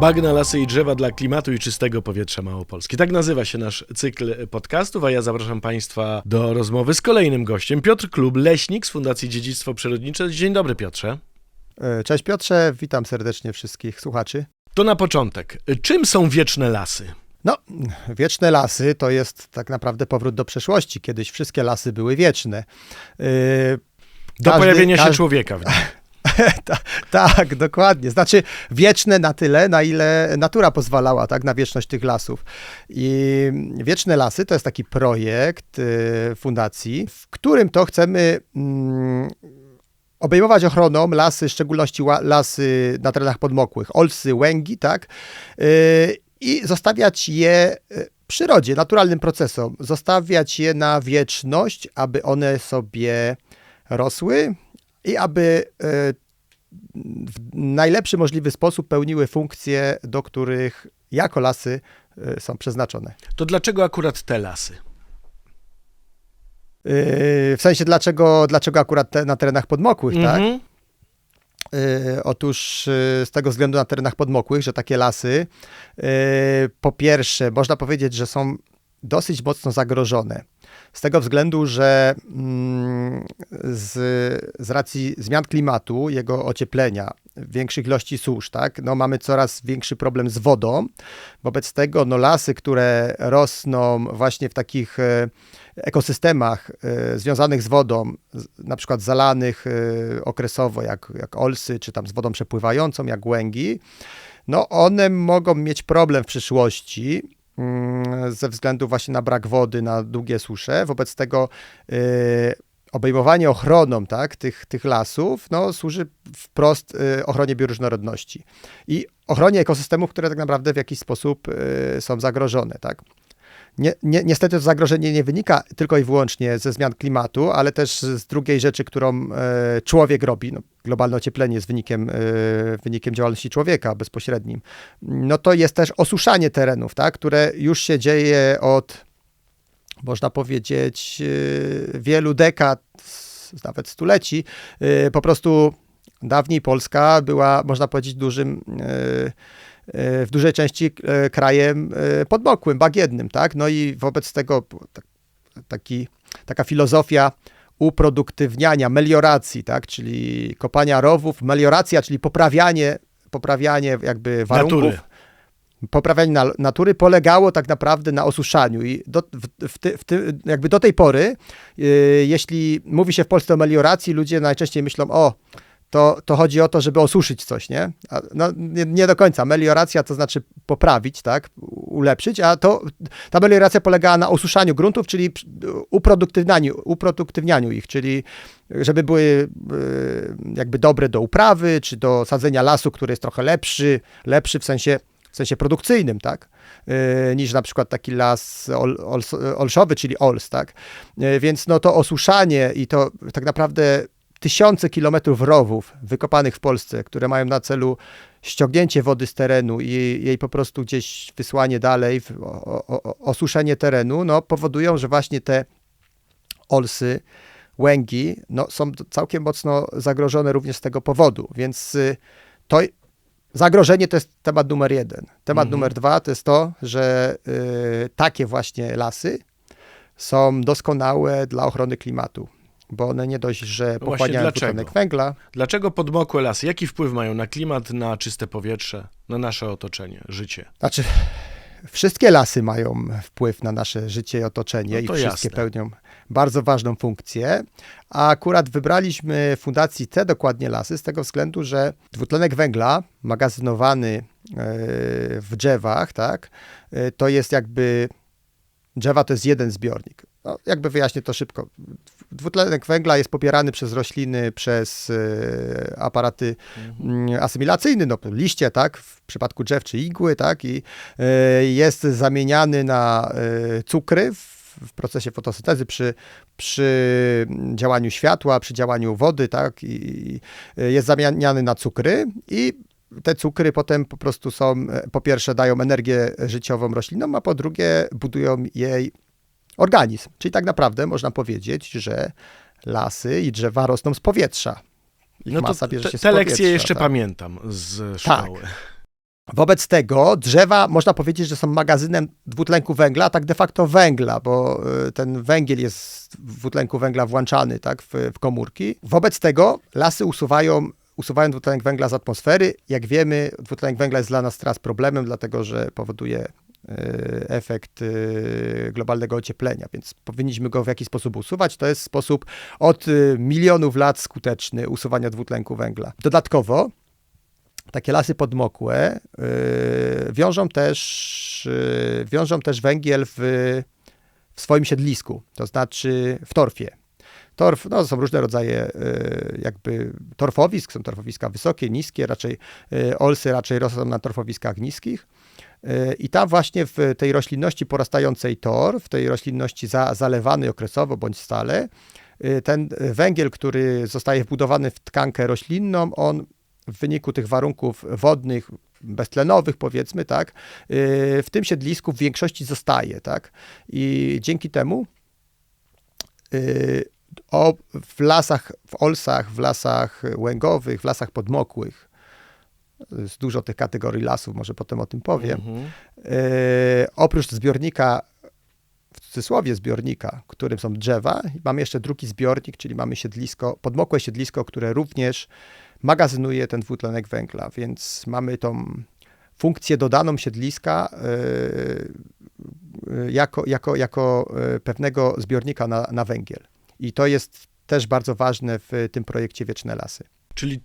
Bagna, lasy i drzewa dla klimatu i czystego powietrza Małopolski. Tak nazywa się nasz cykl podcastów, a ja zapraszam Państwa do rozmowy z kolejnym gościem. Piotr Klub, leśnik z Fundacji Dziedzictwo Przyrodnicze. Dzień dobry, Piotrze. E, Cześć Piotrze, witam serdecznie wszystkich słuchaczy. To na początek. Czym są wieczne lasy? No, wieczne lasy to jest tak naprawdę powrót do przeszłości. Kiedyś wszystkie lasy były wieczne. Yy, Do każdy- pojawienia się każdy- człowieka w nich. Ta, tak, dokładnie. Znaczy wieczne na tyle, na ile natura pozwalała, tak, na wieczność tych lasów. I Wieczne Lasy to jest taki projekt y, fundacji, w którym to chcemy mm, obejmować ochroną lasy, w szczególności lasy na terenach podmokłych, olsy, łęgi, tak, y, i zostawiać je y, przyrodzie, naturalnym procesom, zostawiać je na wieczność, aby one sobie rosły i aby y, w najlepszy możliwy sposób pełniły funkcje, do których jako lasy y, są przeznaczone. To dlaczego akurat te lasy? Y, W sensie, dlaczego, dlaczego akurat te, na terenach podmokłych, tak? Mhm. Otóż z tego względu na terenach podmokłych, że takie lasy, po pierwsze, można powiedzieć, że są dosyć mocno zagrożone. Z tego względu, że mm, z, z racji zmian klimatu, jego ocieplenia, większych ilości susz, tak, no mamy coraz większy problem z wodą. Wobec tego no, lasy, które rosną właśnie w takich e, ekosystemach e, związanych z wodą, na przykład zalanych e, okresowo, jak, jak olsy, czy tam z wodą przepływającą, jak łęgi, no one mogą mieć problem w przyszłości ze względu właśnie na brak wody, na długie susze. Wobec tego e, obejmowanie ochroną tak, tych, tych lasów no, służy wprost e, ochronie bioróżnorodności i ochronie ekosystemów, które tak naprawdę w jakiś sposób e, są zagrożone. Tak. Nie, nie, niestety to zagrożenie nie wynika tylko i wyłącznie ze zmian klimatu, ale też z drugiej rzeczy, którą e, człowiek robi. No, globalne ocieplenie jest wynikiem, e, wynikiem działalności człowieka bezpośrednim. No to jest też osuszanie terenów, tak, które już się dzieje od, można powiedzieć, e, wielu dekad, nawet stuleci. E, Po prostu dawniej Polska była, można powiedzieć, dużym e, w dużej części e, krajem e, podmokłym, bagiennym, tak? No i wobec tego tak- taki, taka filozofia uproduktywniania, melioracji, tak? Czyli kopania rowów, melioracja, czyli poprawianie, poprawianie jakby warunków. Natury. Poprawianie na, natury polegało tak naprawdę na osuszaniu i do, w, w, ty, w ty, jakby do tej pory, yy, jeśli mówi się w Polsce o melioracji, ludzie najczęściej myślą, o, to, to chodzi o to, żeby osuszyć coś, nie? No, nie, nie do końca. Melioracja to znaczy poprawić, tak? Ulepszyć, a to, ta melioracja polegała na osuszaniu gruntów, czyli uproduktywnianiu, uproduktywnianiu ich, czyli żeby były y, jakby dobre do uprawy, czy do sadzenia lasu, który jest trochę lepszy, lepszy w sensie, w sensie produkcyjnym, tak? Y, niż na przykład taki las ol, ols, olszowy, czyli ols, tak? Y, Więc no to osuszanie i to tak naprawdę tysiące kilometrów rowów wykopanych w Polsce, które mają na celu ściągnięcie wody z terenu i jej po prostu gdzieś wysłanie dalej, osuszenie terenu, no powodują, że właśnie te olsy, łęgi, no są całkiem mocno zagrożone również z tego powodu, więc y, to zagrożenie to jest temat numer jeden. Temat Mhm. numer dwa to jest to, że y, takie właśnie lasy są doskonałe dla ochrony klimatu, bo one nie dość, że właśnie pochłaniają dlaczego? dwutlenek węgla, Dlaczego podmokłe lasy? Jaki wpływ mają na klimat, na czyste powietrze, na nasze otoczenie, życie? Znaczy, wszystkie lasy mają wpływ na nasze życie i otoczenie No i wszystkie jasne. pełnią bardzo ważną funkcję. A akurat wybraliśmy Fundacji te dokładnie lasy z tego względu, że dwutlenek węgla magazynowany e, w drzewach, tak, e, to jest jakby drzewa to jest jeden zbiornik. No, jakby wyjaśnię to szybko. Dwutlenek węgla jest pobierany przez rośliny, przez e, aparaty mm, asymilacyjny, no liście, tak, w przypadku drzew czy igły, tak, i e, jest zamieniany na e, cukry w, procesie fotosyntezy przy, przy działaniu światła, przy działaniu wody, tak, i, jest zamieniany na cukry i te cukry potem po prostu są, po pierwsze dają energię życiową roślinom, a po drugie budują jej organizm. Czyli tak naprawdę można powiedzieć, że lasy i drzewa rosną z powietrza. Ich No to masa bierze te, się z te lekcje jeszcze tak. pamiętam z Tak. szkoły. Wobec tego drzewa można powiedzieć, że są magazynem dwutlenku węgla, a tak de facto węgla, bo y, ten węgiel jest w dwutlenku węgla włączany tak, w, w komórki. Wobec tego lasy usuwają, usuwają dwutlenek węgla z atmosfery. Jak wiemy, dwutlenek węgla jest dla nas teraz problemem, dlatego że powoduje efekt y, globalnego ocieplenia, więc powinniśmy go w jakiś sposób usuwać. To jest sposób od y, milionów lat skuteczny usuwania dwutlenku węgla. Dodatkowo takie lasy podmokłe wiążą, też, wiążą też węgiel w, w swoim siedlisku, to znaczy w torfie. Torf, no są różne rodzaje jakby torfowisk, są torfowiska wysokie, niskie, raczej olsy raczej rosną na torfowiskach niskich. Y, I tam właśnie w tej roślinności porastającej tor, w tej roślinności za, zalewanej okresowo bądź stale, y, ten węgiel, który zostaje wbudowany w tkankę roślinną, on w wyniku tych warunków wodnych, beztlenowych powiedzmy, tak, yy, w tym siedlisku w większości zostaje, tak, i dzięki temu o, w lasach, w olsach, w lasach łęgowych, w lasach podmokłych, jest dużo tych kategorii lasów, może potem o tym powiem, Mhm. yy, oprócz zbiornika, w cudzysłowie zbiornika, którym są drzewa, mamy jeszcze drugi zbiornik, czyli mamy siedlisko, podmokłe siedlisko, które również magazynuje ten dwutlenek węgla, więc mamy tą funkcję dodaną siedliska yy, yy, jako, jako, jako pewnego zbiornika na, na węgiel. I to jest też bardzo ważne w tym projekcie Wieczne Lasy. Czyli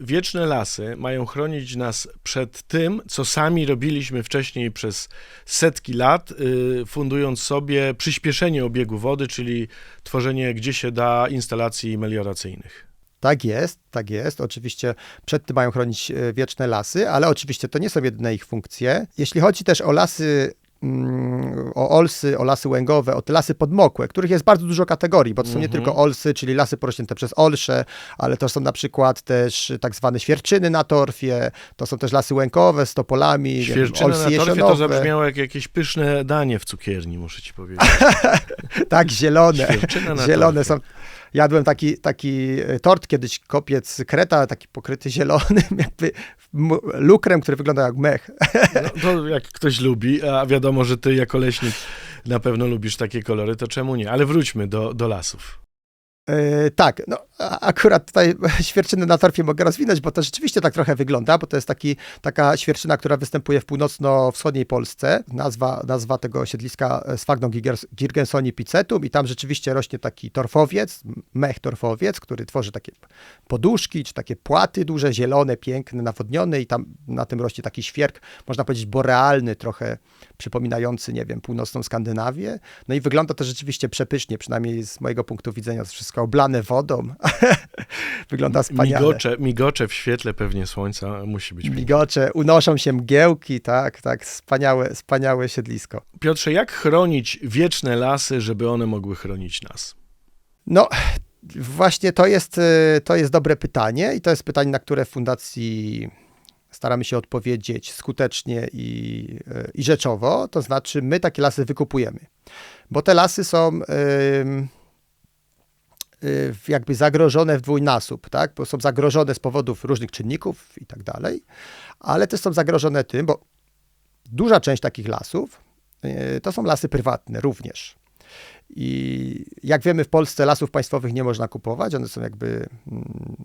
wieczne lasy mają chronić nas przed tym, co sami robiliśmy wcześniej przez setki lat, y, fundując sobie przyspieszenie obiegu wody, czyli tworzenie gdzie się da instalacji melioracyjnych. Tak jest, tak jest. Oczywiście przed tym mają chronić e, wieczne lasy, ale oczywiście to nie są jedyne ich funkcje. Jeśli chodzi też o lasy, o olsy, o lasy łęgowe, o te lasy podmokłe, których jest bardzo dużo kategorii, bo to są nie Mhm. tylko olsy, czyli lasy porośnięte przez olsze, ale to są na przykład też tak zwane świerczyny na torfie, to są też lasy łękowe z topolami, nie wiem, na torfie to zabrzmiało jak jakieś pyszne danie w cukierni, muszę ci powiedzieć. Tak, zielone. Świerczyna na Zielone torfie. są. Jadłem taki, taki e, tort kiedyś, kopiec kreta, taki pokryty zielonym, jakby lukrem, który wygląda jak mech. No, to jak ktoś lubi, a wiadomo, że ty jako leśnik na pewno lubisz takie kolory, to czemu nie? Ale wróćmy do, do lasów. E, tak, no akurat tutaj świerczyny na torfie mogę rozwinąć, bo to rzeczywiście tak trochę wygląda, bo to jest taki, taka świerczyna, która występuje w północno-wschodniej Polsce. Nazwa, nazwa tego siedliska e, gigers- girgensoni picetum i tam rzeczywiście rośnie taki torfowiec, mech torfowiec, który tworzy takie poduszki, czy takie płaty duże, zielone, piękne, nawodnione i tam na tym rośnie taki świerk, można powiedzieć borealny, trochę przypominający, nie wiem, północną Skandynawię. No i wygląda to rzeczywiście przepysznie, przynajmniej z mojego punktu widzenia, to wszystko oblane wodą. wygląda wspaniale. Migocze, migocze w świetle pewnie słońca musi być. Migocze, unoszą się mgiełki, tak, tak, wspaniałe, wspaniałe siedlisko. Piotrze, jak chronić wieczne lasy, żeby one mogły chronić nas? No, właśnie to jest, y, to jest dobre pytanie i to jest pytanie, na które w Fundacji staramy się odpowiedzieć skutecznie i, y, i rzeczowo, to znaczy my takie lasy wykupujemy, bo te lasy są jakby zagrożone w dwójnasób, tak? bo są zagrożone z powodów różnych czynników i tak dalej, ale też są zagrożone tym, bo duża część takich lasów y, to są lasy prywatne również. I jak wiemy, w Polsce lasów państwowych nie można kupować. One są jakby mm,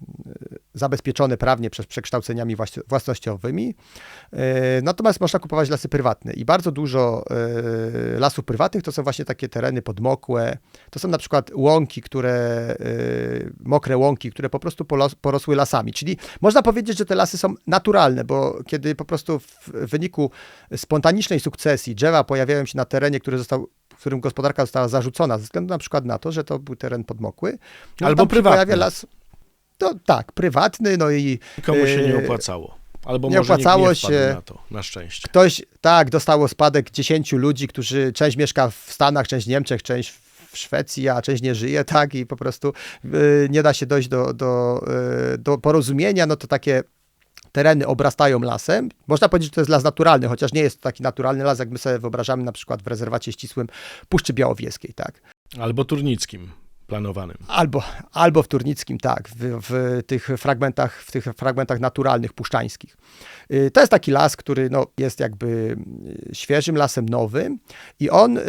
zabezpieczone prawnie przez przekształceniami własnościowymi. E, Natomiast można kupować lasy prywatne. I bardzo dużo e, lasów prywatnych to są właśnie takie tereny podmokłe. To są na przykład łąki, które, e, mokre łąki, które po prostu porosły lasami. Czyli można powiedzieć, że te lasy są naturalne, bo kiedy po prostu w wyniku spontanicznej sukcesji drzewa pojawiają się na terenie, który został którym gospodarka została zarzucona ze względu na przykład na to, że to był teren podmokły. No, Albo prywatny. Pojawia las, to tak, prywatny, no i Komu się nie Yy, opłacało. Albo nie może opłacało nie się. na to, na szczęście. ktoś, tak, dostało spadek 10 ludzi, którzy, część mieszka w Stanach, część w Niemczech, część w Szwecji, a część nie żyje, tak, i po prostu y, nie da się dojść do, do, y, do porozumienia, no to takie tereny obrastają lasem. Można powiedzieć, że to jest las naturalny, chociaż nie jest to taki naturalny las, jak my sobie wyobrażamy na przykład w rezerwacie ścisłym Puszczy Białowieskiej, tak. Albo Turnickim. planowanym. Albo, albo w Turnickim, tak, w, w, tych fragmentach, w tych fragmentach naturalnych, puszczańskich. Y, To jest taki las, który no, jest jakby y, świeżym lasem nowym i on... y,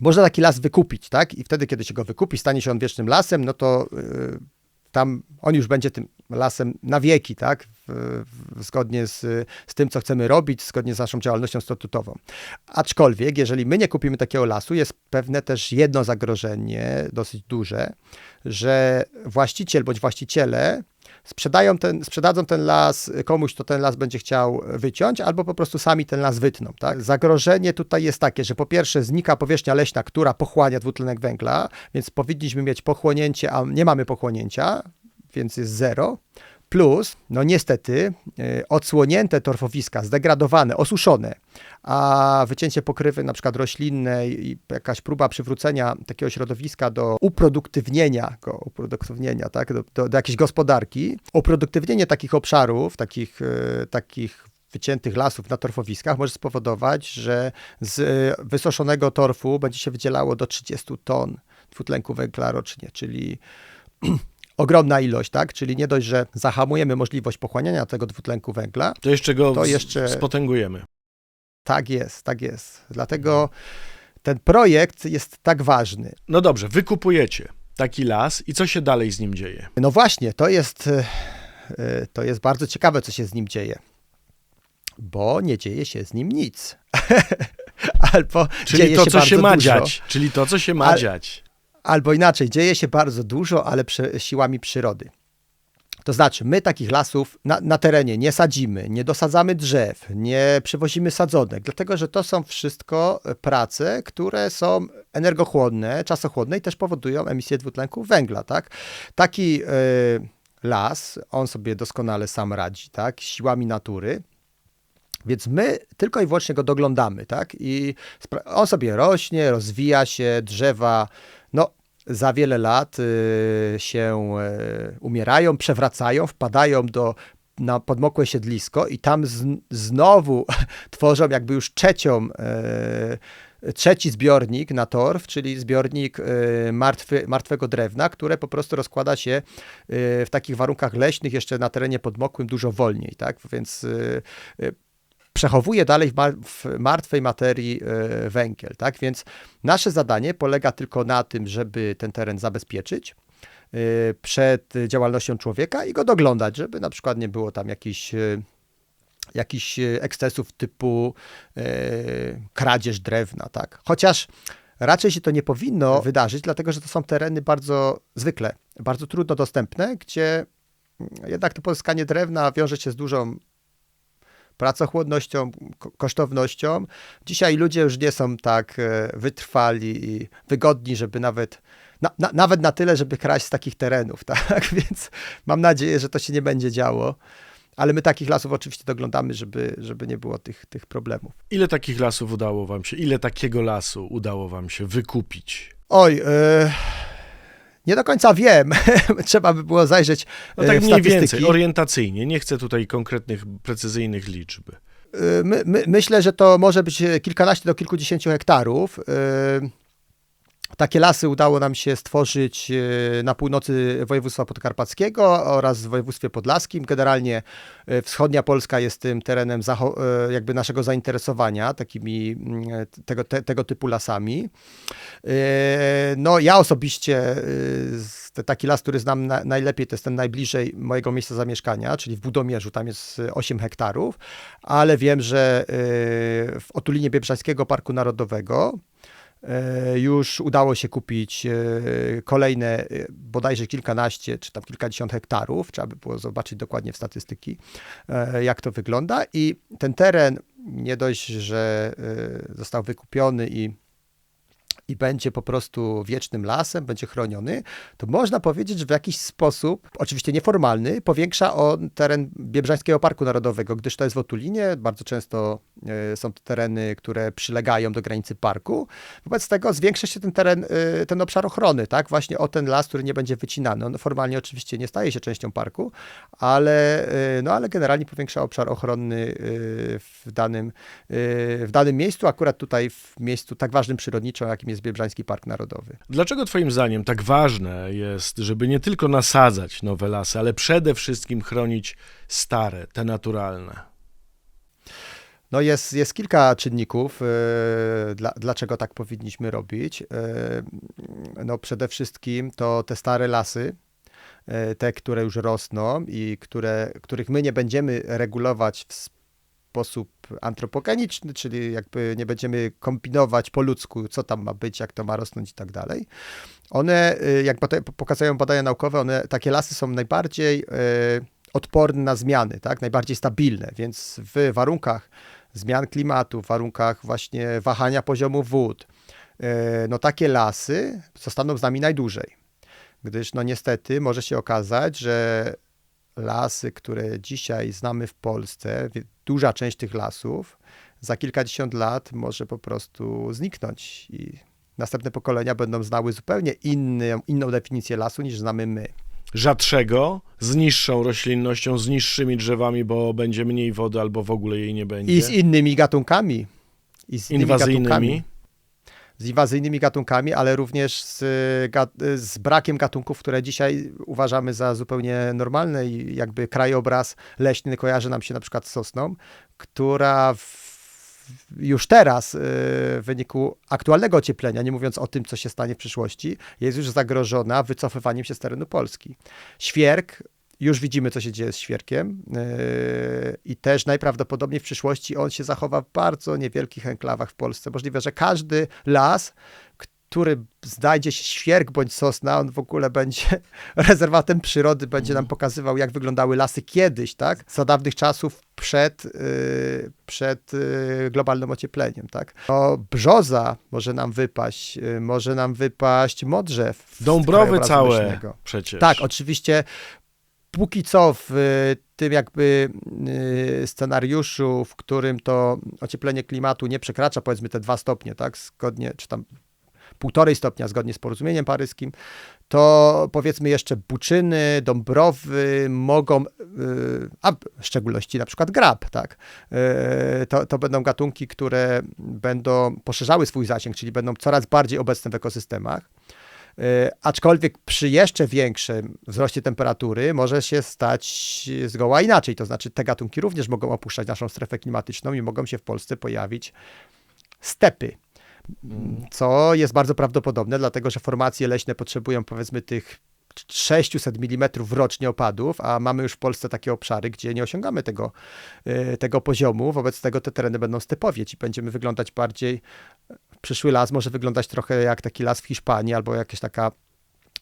Można taki las wykupić, tak? I wtedy, kiedy się go wykupi, stanie się on wiecznym lasem, no to y, tam on już będzie tym lasem na wieki, tak? Zgodnie z, z tym, co chcemy robić, zgodnie z naszą działalnością statutową. Aczkolwiek, jeżeli my nie kupimy takiego lasu, jest pewne też jedno zagrożenie, dosyć duże, że właściciel bądź właściciele sprzedają ten, sprzedadzą ten las komuś, kto ten las będzie chciał wyciąć, albo po prostu sami ten las wytną. Tak? Zagrożenie tutaj jest takie, że po pierwsze znika powierzchnia leśna, która pochłania dwutlenek węgla, więc powinniśmy mieć pochłonięcie, a nie mamy pochłonięcia, więc jest zero. Plus, no niestety, y, odsłonięte torfowiska, zdegradowane, osuszone, a wycięcie pokrywy na przykład roślinnej i jakaś próba przywrócenia takiego środowiska do uproduktywnienia go, uproduktywnienia, tak, do, do, do jakiejś gospodarki, uproduktywnienie takich obszarów, takich, y, takich wyciętych lasów na torfowiskach może spowodować, że z y, wysoszonego torfu będzie się wydzielało do 30 ton dwutlenku węgla rocznie, czyli ogromna ilość, tak? Czyli nie dość, że zahamujemy możliwość pochłaniania tego dwutlenku węgla, To jeszcze go To jeszcze- spotęgujemy. tak jest, tak jest. Dlatego ten projekt jest tak ważny. No dobrze, wykupujecie taki las i co się dalej z nim dzieje? No właśnie, to jest, e, to jest bardzo ciekawe, co się z nim dzieje. Bo nie dzieje się z nim nic. albo Czyli dzieje to, się co się ma dużo. dziać. Czyli to, co się ma Ale- dziać. Albo inaczej, dzieje się bardzo dużo, ale przy, siłami przyrody. To znaczy, my takich lasów na, na terenie nie sadzimy, nie dosadzamy drzew, nie przywozimy sadzonek, dlatego że to są wszystko prace, które są energochłonne, czasochłonne i też powodują emisję dwutlenku węgla. Tak? Taki y, las, on sobie doskonale sam radzi, tak? siłami natury. Więc my tylko i wyłącznie go doglądamy, tak? I on sobie rośnie, rozwija się, drzewa, za wiele lat y, się y, umierają, przewracają, wpadają do na podmokłe siedlisko i tam z, znowu tworzą jakby już trzecią, y, trzeci zbiornik na torf, czyli zbiornik y, martwy, martwego drewna, które po prostu rozkłada się y, w takich warunkach leśnych jeszcze na terenie podmokłym dużo wolniej, tak? Więc przechowuje dalej w, mar- w martwej materii e, węgiel. Tak? Więc nasze zadanie polega tylko na tym, żeby ten teren zabezpieczyć e, przed działalnością człowieka i go doglądać, żeby na przykład nie było tam jakichś e, jakichś ekscesów typu kradzież drewna, tak. Chociaż raczej się to nie powinno wydarzyć, dlatego że to są tereny bardzo zwykle, bardzo trudno dostępne, gdzie mm, jednak to pozyskanie drewna wiąże się z dużą pracochłonnością, ko- kosztownością. Dzisiaj ludzie już nie są tak e, wytrwali i wygodni, żeby nawet, na, na, nawet na tyle, żeby kraść z takich terenów, tak? Więc mam nadzieję, że to się nie będzie działo. Ale my takich lasów oczywiście doglądamy, żeby, żeby nie było tych, tych problemów. Ile takich lasów udało wam się, ile takiego lasu udało wam się wykupić? Oj, e, nie do końca wiem. Trzeba by było zajrzeć No e, tak w mniej statystyki. więcej, orientacyjnie. Nie chcę tutaj konkretnych, precyzyjnych liczb. Y, My, my, myślę, że to może być e, kilkanaście do kilkudziesięciu hektarów. Takie lasy udało nam się stworzyć y, na północy województwa podkarpackiego oraz w województwie podlaskim. Generalnie y, wschodnia Polska jest tym terenem y, jakby naszego zainteresowania takimi mm, tego, te, tego typu lasami. No ja osobiście taki las, który znam na, najlepiej, to jest ten najbliżej mojego miejsca zamieszkania, czyli w Budomierzu, tam jest y, 8 hektarów, ale wiem, że w otulinie Biebrzańskiego Parku Narodowego e, już udało się kupić e, kolejne e, bodajże kilkanaście czy tam kilkadziesiąt hektarów. Trzeba by było zobaczyć dokładnie w statystyki, e, jak to wygląda. I ten teren nie dość, że e, został wykupiony i i będzie po prostu wiecznym lasem, będzie chroniony, to można powiedzieć, że w jakiś sposób, oczywiście nieformalny, powiększa on teren Biebrzańskiego Parku Narodowego, gdyż to jest w Otulinie, bardzo często e, są to tereny, które przylegają do granicy parku. Wobec tego zwiększa się ten teren, e, ten obszar ochrony, tak, właśnie o ten las, który nie będzie wycinany. On formalnie oczywiście nie staje się częścią parku, ale, e, no, ale generalnie powiększa obszar ochronny w danym, w danym miejscu, akurat tutaj w miejscu tak ważnym przyrodniczo, jakim jest jest Biebrzański Park Narodowy. Dlaczego Twoim zdaniem tak ważne jest, żeby nie tylko nasadzać nowe lasy, ale przede wszystkim chronić stare, te naturalne? No jest, jest kilka czynników, yy, dla, dlaczego tak powinniśmy robić. Yy, no przede wszystkim to te stare lasy, yy, te, które już rosną i które, których my nie będziemy regulować w sposób antropogeniczny, czyli jakby nie będziemy kombinować po ludzku, co tam ma być, jak to ma rosnąć i tak dalej. One, yy, jak pokazują badania naukowe, one, takie lasy są najbardziej yy, odporne na zmiany, tak? najbardziej stabilne, więc w warunkach zmian klimatu, w warunkach właśnie wahania poziomu wód, e, no takie lasy zostaną z nami najdłużej. Gdyż no niestety może się okazać, że lasy, które dzisiaj znamy w Polsce, duża część tych lasów za kilkadziesiąt lat może po prostu zniknąć i następne pokolenia będą znały zupełnie inny, inną definicję lasu niż znamy my. Rzadszego, z niższą roślinnością, z niższymi drzewami, bo będzie mniej wody albo w ogóle jej nie będzie. I z innymi gatunkami. I z innymi Inwazyjnymi. gatunkami. Z inwazyjnymi gatunkami, ale również z, ga- z brakiem gatunków, które dzisiaj uważamy za zupełnie normalne i jakby krajobraz leśny kojarzy nam się na przykład z sosną, która w, już teraz y, w wyniku aktualnego ocieplenia, nie mówiąc o tym, co się stanie w przyszłości, jest już zagrożona wycofywaniem się z terenu Polski. Świerk, już widzimy, co się dzieje z świerkiem yy, i też najprawdopodobniej w przyszłości on się zachowa w bardzo niewielkich enklawach w Polsce. Możliwe, że każdy las, który znajdzie się świerk bądź sosna, on w ogóle będzie rezerwatem przyrody, będzie nam pokazywał, jak wyglądały lasy kiedyś, tak? Za dawnych czasów przed, yy, przed yy, globalnym ociepleniem, tak? No, brzoza może nam wypaść, może nam wypaść modrzew. Dąbrowy całe przecież. Tak, oczywiście póki co w y, tym jakby y, scenariuszu, w którym to ocieplenie klimatu nie przekracza powiedzmy te dwa stopnie, tak, zgodnie, czy tam półtorej stopnia zgodnie z porozumieniem paryskim, to powiedzmy jeszcze buczyny, dąbrowy mogą, y, a w szczególności na przykład grab, tak, to, to będą gatunki, które będą poszerzały swój zasięg, czyli będą coraz bardziej obecne w ekosystemach. E, Aczkolwiek przy jeszcze większym wzroście temperatury może się stać zgoła inaczej. To znaczy, te gatunki również mogą opuszczać naszą strefę klimatyczną i mogą się w Polsce pojawić stepy. Co jest bardzo prawdopodobne, dlatego że formacje leśne potrzebują powiedzmy tych 600 mm rocznie opadów, a mamy już w Polsce takie obszary, gdzie nie osiągamy tego, e, tego poziomu. Wobec tego te tereny będą stepowieć i będziemy wyglądać bardziej przyszły las może wyglądać trochę jak taki las w Hiszpanii albo jakieś taka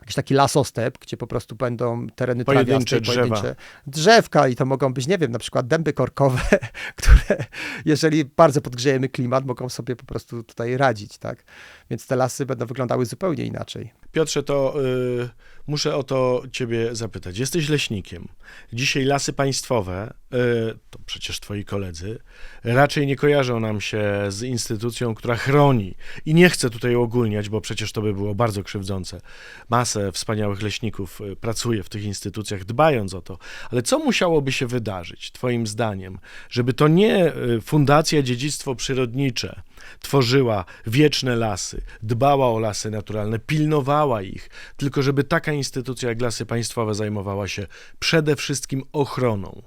jakiś taki lasostep, gdzie po prostu będą tereny Pojedyncze trawiaste, drzewa. pojedyncze drzewka i to mogą być, nie wiem, na przykład dęby korkowe, które jeżeli bardzo podgrzejemy klimat, mogą sobie po prostu tutaj radzić, tak? Więc te lasy będą wyglądały zupełnie inaczej. Piotrze, to y, muszę o to ciebie zapytać. Jesteś leśnikiem. Dzisiaj lasy państwowe, y, to przecież twoi koledzy, raczej nie kojarzą nam się z instytucją, która chroni. I nie chcę tutaj ogólniać, bo przecież to by było bardzo krzywdzące. Masę wspaniałych leśników y, pracuje w tych instytucjach, dbając o to. Ale co musiałoby się wydarzyć, twoim zdaniem, żeby to nie y, Fundacja Dziedzictwo Przyrodnicze tworzyła wieczne lasy, dbała o lasy naturalne, pilnowała ich, tylko żeby taka instytucja jak Lasy Państwowe zajmowała się przede wszystkim ochroną.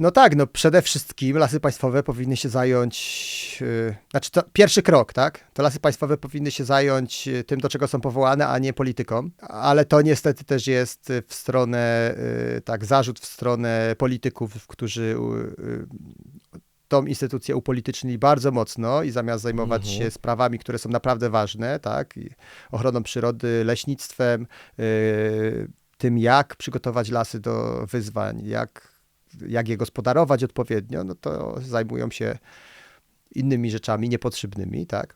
No tak, no przede wszystkim lasy państwowe powinny się zająć, yy, znaczy to pierwszy krok, tak? To lasy państwowe powinny się zająć yy, tym, do czego są powołane, a nie polityką, ale to niestety też jest w stronę, yy, tak, zarzut w stronę polityków, którzy yy, tą instytucję upolitycznili bardzo mocno i zamiast zajmować Mhm. się sprawami, które są naprawdę ważne, tak, ochroną przyrody, leśnictwem, yy, tym jak przygotować lasy do wyzwań, jak jak je gospodarować odpowiednio, no to zajmują się innymi rzeczami niepotrzebnymi, tak?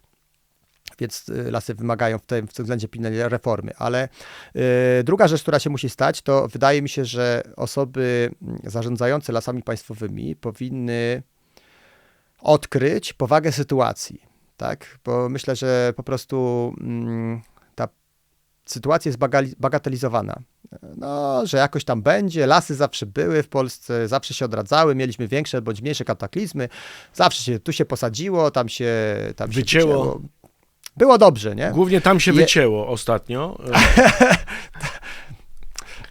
Więc y, lasy wymagają w tym, w tym względzie pilnej reformy. Ale y, druga rzecz, która się musi stać, to wydaje mi się, że osoby zarządzające lasami państwowymi powinny odkryć powagę sytuacji, tak? Bo myślę, że po prostu mm, ta sytuacja jest bagatelizowana. No, że jakoś tam będzie, lasy zawsze były w Polsce, zawsze się odradzały, mieliśmy większe bądź mniejsze kataklizmy, zawsze się tu się posadziło, tam się tam się Wycięło. wycięło. było dobrze, nie? Głównie tam się Je- wycięło ostatnio.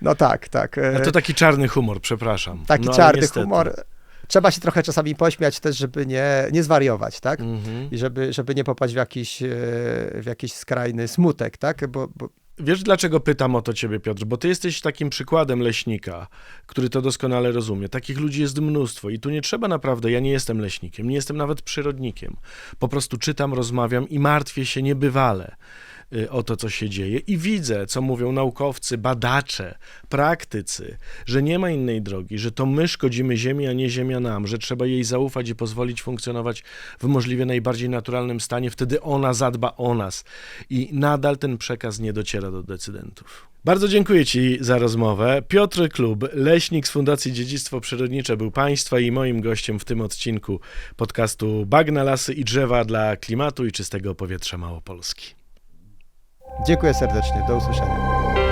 No tak, tak. A to taki czarny humor, przepraszam. Taki no, czarny niestety. humor. Trzeba się trochę czasami pośmiać też, żeby nie, nie zwariować, tak? Mhm. I żeby, żeby nie popaść w jakiś, e, w jakiś skrajny smutek, tak? Bo, bo Wiesz, dlaczego pytam o to ciebie, Piotr? Bo ty jesteś takim przykładem leśnika, który to doskonale rozumie. Takich ludzi jest mnóstwo i tu nie trzeba naprawdę, ja nie jestem leśnikiem, nie jestem nawet przyrodnikiem. Po prostu czytam, rozmawiam i martwię się niebywale o to, co się dzieje i widzę, co mówią naukowcy, badacze, praktycy, że nie ma innej drogi, że to my szkodzimy Ziemi, a nie Ziemia nam, że trzeba jej zaufać i pozwolić funkcjonować w możliwie najbardziej naturalnym stanie, wtedy ona zadba o nas. I nadal ten przekaz nie dociera do decydentów. Bardzo dziękuję Ci za rozmowę. Piotr Klub, leśnik z Fundacji Dziedzictwo Przyrodnicze, był Państwa i moim gościem w tym odcinku podcastu Bagna, Lasy i Drzewa dla Klimatu i Czystego Powietrza Małopolski. Dziękuję serdecznie. Do usłyszenia.